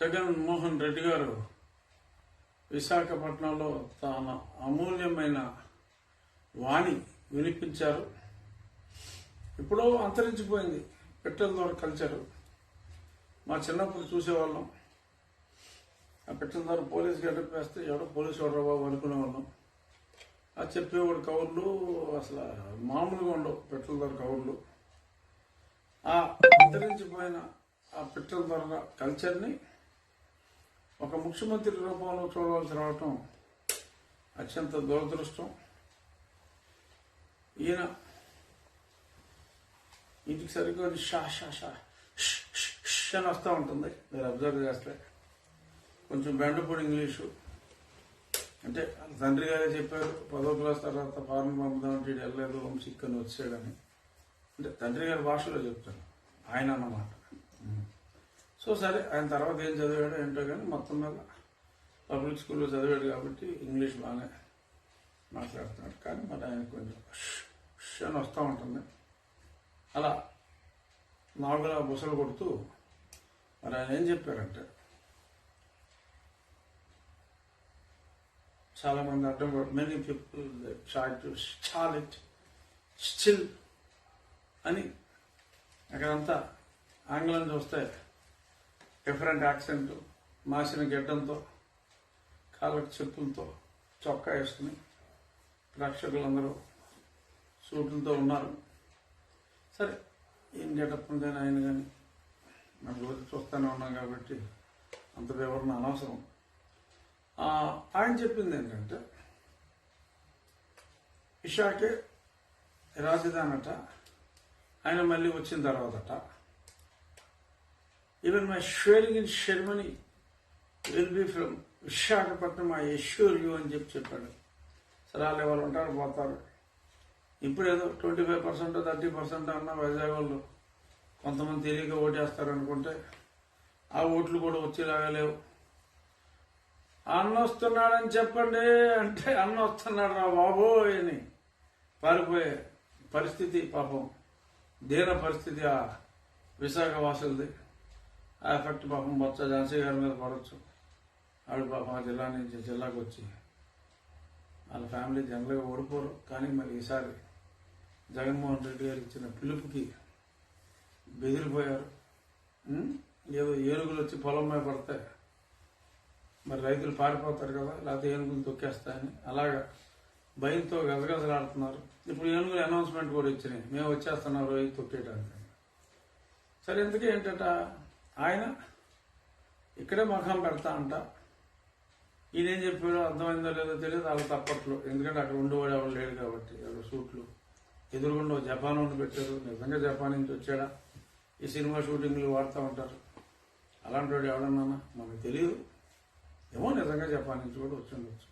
జగన్మోహన్ రెడ్డి గారు విశాఖపట్నంలో తన అమూల్యమైన వాణి వినిపించారు. ఎప్పుడో అంతరించిపోయింది. పెట్టెల ద్వారా కలిచారు మా చిన్నప్పుడు చూసేవాళ్ళం. ఆ పెట్టెల ద్వారా పోలీస్ గెటప్ వేస్తే ఎవడో పోలీసు వాడు బాబు అనుకునేవాళ్ళం. ఆ చెప్పేవాడు కవర్లు అసలు మామూలుగా ఉండవు పెట్టెల ద్వారా కౌర్లు. ఆ అంతరించిపోయిన ఆ పెట్టెల ద్వారా కల్చర్ని ఒక ముఖ్యమంత్రి రూపంలో చూడవలసి రావటం అత్యంత దురదృష్టం. ఈయన ఇంటికి సరిగ్గా షా షా షా అని వస్తూ ఉంటుంది. మీరు అబ్జర్వ్ చేస్తే కొంచెం బెండపూడి ఇంగ్లీషు. అంటే తండ్రి గారే చెప్పారు పదో క్లాస్ తర్వాత ఫారెన్ పంపుదామంటే ఈడు వెళ్ళలేదు హోమ్ అని వచ్చాడని. అంటే తండ్రి గారి భాషలో చెప్తాను. ఆయన అన్నమాట. సో సరే ఆయన తర్వాత ఏం చదివాడో ఏంటో కానీ మొత్తం మీద పబ్లిక్ స్కూల్లో చదివాడు కాబట్టి ఇంగ్లీష్ బాగానే మాట్లాడుతున్నాడు. కానీ మరి ఆయన కొంచెం అని వస్తూ ఉంటుంది. అలా నాగులా బుసలు కొడుతూ మరి ఆయన ఏం చెప్పారంటే చాలా మంది అర్థం many people try to stall it still అని అక్కడంతా ఆంగ్లం చూస్తే డిఫరెంట్ యాక్సెంట్ మాసిన గెడ్డంతో కాళ్ళకు చెప్పులతో చొక్కా వేసుకుని ప్రేక్షకులందరూ సూట్లతో ఉన్నారు. సరే ఏం గెటప్ కానీ ఆయన కానీ మనం రోజు చూస్తూనే ఉన్నాం కాబట్టి అంత వివరణ అనవసరం. ఆయన చెప్పింది ఏంటంటే ఇషాకే రాజధానట ఆయన మళ్ళీ వచ్చిన తర్వాతట even my swearing in ceremony will be from Visakhapatnam I assure you అని చెప్పి చెప్పాడు. సరే వాళ్ళు ఎవరు ఉంటారు పోతారు. ఇప్పుడు ఏదో twenty five percent thirty percent అన్న వైజాగ్ వాళ్ళు కొంతమంది తెలియక ఓటేస్తారు అనుకుంటే ఆ ఓట్లు కూడా వచ్చేలాగా లేవు. అన్న వస్తున్నాడని చెప్పండి అంటే అన్న వస్తున్నాడు రా బాబోయ్ అని పారిపోయే పరిస్థితి పాపం. దేన పరిస్థితి ఆ విశాఖ వాసులది. ఆ ఎఫెక్ట్ పాపం బొత్స ఝాన్సీ గారి మీద పడవచ్చు ఆవిడ పాపం ఆ జిల్లా నుంచి జిల్లాకు వచ్చి వాళ్ళ ఫ్యామిలీ జనరల్గా ఓడిపోరు. కానీ మరి ఈసారి జగన్మోహన్ రెడ్డి గారు ఇచ్చిన పిలుపుకి బెదిరిపోయారు. ఏదో ఏనుగులు వచ్చి పొలం మీద పడతాయి మరి రైతులు పారిపోతారు కదా లేకపోతే ఏనుగులు తొక్కేస్తాయని. అలాగా భయంతో గజగజలాడుతున్నారు. ఇప్పుడు ఏనుగులు అనౌన్స్మెంట్ కూడా ఇచ్చినాయి. మేము వచ్చేస్తున్నాం రోజు తొక్కేయడానికి సరే ఎందుకు ఏంటట? ఆయన ఇక్కడే మఖం పెడతా అంట. ఈయనేం చెప్పాడో అర్థమైందో లేదో తెలియదు వాళ్ళు తప్పట్లు. ఎందుకంటే అక్కడ ఉండేవాడు ఎవరు లేడు కాబట్టి ఎవరు సూట్లు. ఎదురుగుండా జపాన్ ఉండి పెట్టారు. నిజంగా జపాన్ నుంచి వచ్చాడా? ఈ సినిమా షూటింగ్లు వాడుతూ ఉంటారు. అలాంటి వాడు ఎవడన్నా మనకు తెలియదు. ఏమో నిజంగా జపాన్ నుంచి కూడా వచ్చిండొచ్చు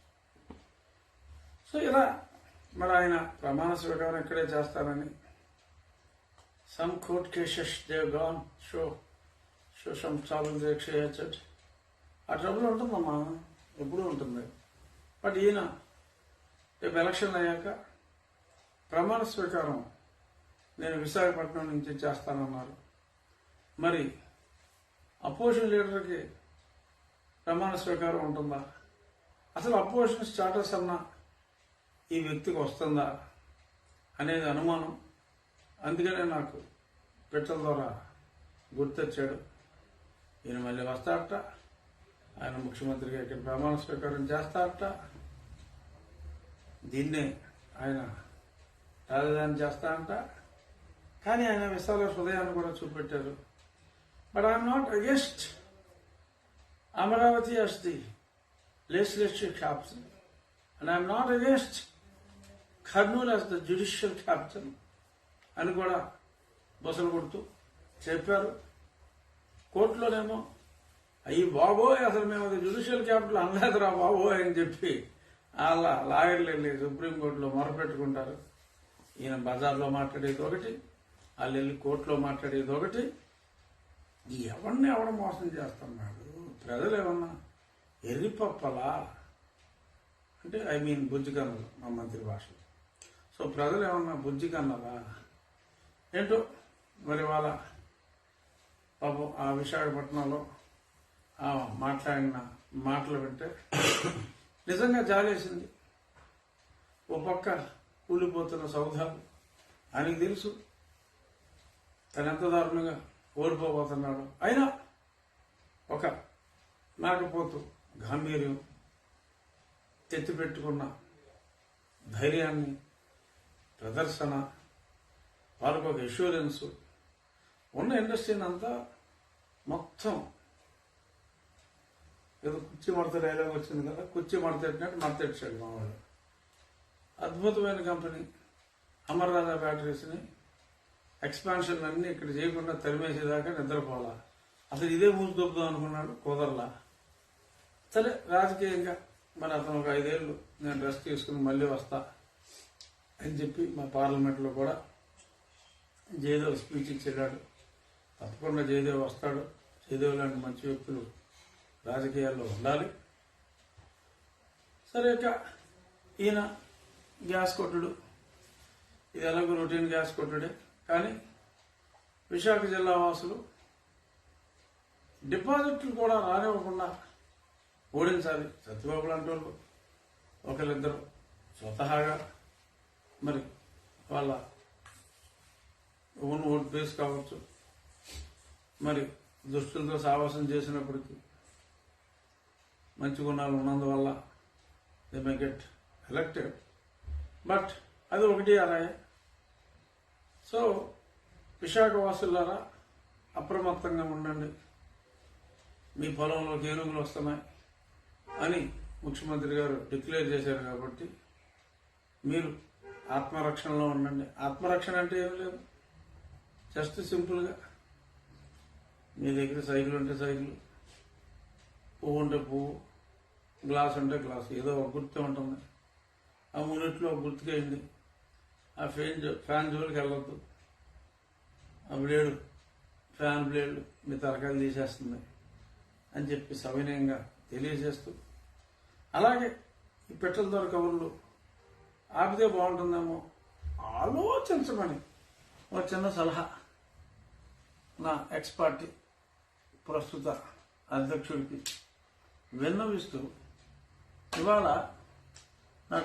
సో ఇలా మరి ఆయన ప్రమాణ స్వీకారం ఇక్కడే చేస్తారని. Some court cases they gone show show some ఆ ట్రబుల్ ఉంటుందమ్మా. ఎప్పుడూ ఉంటుంది. బట్ ఈయన రేపు ఎలక్షన్ అయ్యాక ప్రమాణ స్వీకారం నేను విశాఖపట్నం నుంచి చేస్తానన్నారు. మరి అపోజిషన్ లీడర్కి ప్రమాణ స్వీకారం ఉంటుందా? అసలు అపోజిషన్ స్టాటస్ అన్న ఈ వ్యక్తికి వస్తుందా అనేది అనుమానం. అందుకనే నాకు పెట్టల ద్వారా గుర్తొచ్చాడు. ఈయన మళ్ళీ వస్తారట. ఆయన ముఖ్యమంత్రిగా ఇక్కడ ప్రమాణ స్వీకారం చేస్తారట. దీన్నే ఆయన రాజధాని చేస్తాడంట కానీ ఆయన విశాల హృదయాన్ని కూడా చూపెట్టారు. But I'm not against Amaravati as the legislative capital, and I'm not against Kurnool as the judicial capital అని కూడా బసలు కొడుతూ చెప్పారు. కోర్టులోనేమో అయ్యి బాబోయ్ అసలు మేము అది జ్యుడిషియల్ క్యాపిటల్ అనలేదురా బాబోయ్ అని చెప్పి అలా లాయర్లు వెళ్ళి సుప్రీంకోర్టులో మొరపెట్టుకుంటారు. ఈయన బజార్లో మాట్లాడేది ఒకటి వాళ్ళు వెళ్ళి కోర్టులో మాట్లాడేది ఒకటి. ఎవరిని ఎవడ మోసం చేస్తున్నాడు? ప్రజలు ఏమన్నా ఎర్రిపప్పలా? అంటే ఐ మీన్ బుజ్జి కన్నలు మా మంత్రి భాషలో. సో ప్రజలు ఏమన్నా బుజ్జి కన్నలా? ఏంటో మరి వాళ్ళ పాపం ఆ విశాఖపట్నంలో మాట్లాడిన మాటలు వింటే నిజంగా జాలేసింది. ఓ పక్క కూలిపోతున్న సౌధాలు ఆయనకు తెలుసు. తను ఎంత దారుణంగా ఓడిపోబోతున్నాడు. అయినా ఒక నాకపోతూ గాంభీర్యం ఎత్తిపెట్టుకున్న ధైర్యాన్ని ప్రదర్శన వాళ్ళకు ఒక ఇన్సూరెన్స్ ఉన్న ఇండస్ట్రీని అంతా మొత్తం. ఏదో కుర్చీ మడత డైలాగ్ వచ్చింది కదా కుర్చీ మడతెట్టినట్టు మడతెట్టాడు మా వాళ్ళు అద్భుతమైన కంపెనీ అమర్ రాజా బ్యాటరీస్ని ఎక్స్పాన్షన్ అన్నీ ఇక్కడ చేయకుండా తరిమేసేదాకా నిద్రపోవాలా. అసలు ఇదే మూసి అనుకున్నాడు కుదరలా. సరే రాజకీయంగా మరి అతను ఒక ఐదేళ్ళు నేను రెస్ట్ తీసుకుని మళ్ళీ వస్తా అని చెప్పి మా పార్లమెంట్లో కూడా జయదేవ్ స్పీచ్ ఇచ్చేటాడు తప్పకుండా జయదేవ్ వస్తాడు. జయదేవ్ లాంటి మంచి వ్యక్తులు రాజకీయాల్లో ఉండాలి. సరే ఇక ఈయన గ్యాస్ కొట్టుడు. ఇది ఎలాగో రొటీన్ గ్యాస్ కొట్టుడే. కానీ విశాఖ జిల్లా వాసులు డిపాజిట్లు కూడా రానివ్వకుండా ఓడించాలి. సత్యబాబు లాంటి వాళ్ళు ఒకరిద్దరు స్వతహాగా మరి వాళ్ళ ఓన్ ఓట్ బేస్ కావచ్చు. మరి దుష్టులతో సావాసం చేసినప్పటికీ మంచి గుణాలు ఉన్నందువల్ల they may get elected but అది ఒకటి అలాగే. సో విశాఖ వాసులారా అప్రమత్తంగా ఉండండి. మీ పొలంలోకి ఏనుగులు వస్తున్నాయి అని ముఖ్యమంత్రి గారు డిక్లేర్ చేశారు కాబట్టి మీరు ఆత్మరక్షణలో ఉండండి. ఆత్మరక్షణ అంటే ఏం లేదు. జస్ట్ సింపుల్గా మీ దగ్గర సైకిల్ ఉంటే సైకిల్ పువ్వు ఉంటే పువ్వు గ్లాస్ ఉంటే గ్లాస్ ఏదో ఒక గుర్తు ఉంటుంది. ఆ మూడిట్లో ఒక గుర్తుకైంది ఆ ఫ్యాన్ జో ఫ్యాన్ జోలికి వెళ్ళొద్దు. ఆ బ్లేడు ఫ్యాన్ బ్లేడ్ మీ తరకాయలు తీసేస్తుంది అని చెప్పి సవినయంగా తెలియజేస్తూ. అలాగే ఈ పెట్రోల్ ద్వారా కబుర్లు ఆపితే బాగుంటుందేమో ఆలోచించమని ఒక చిన్న సలహా నా ఎక్స్ పార్టీ. ప్రస్తుత అధ్యక్షుడికి విన్నవిస్తూ ఇవాళ నా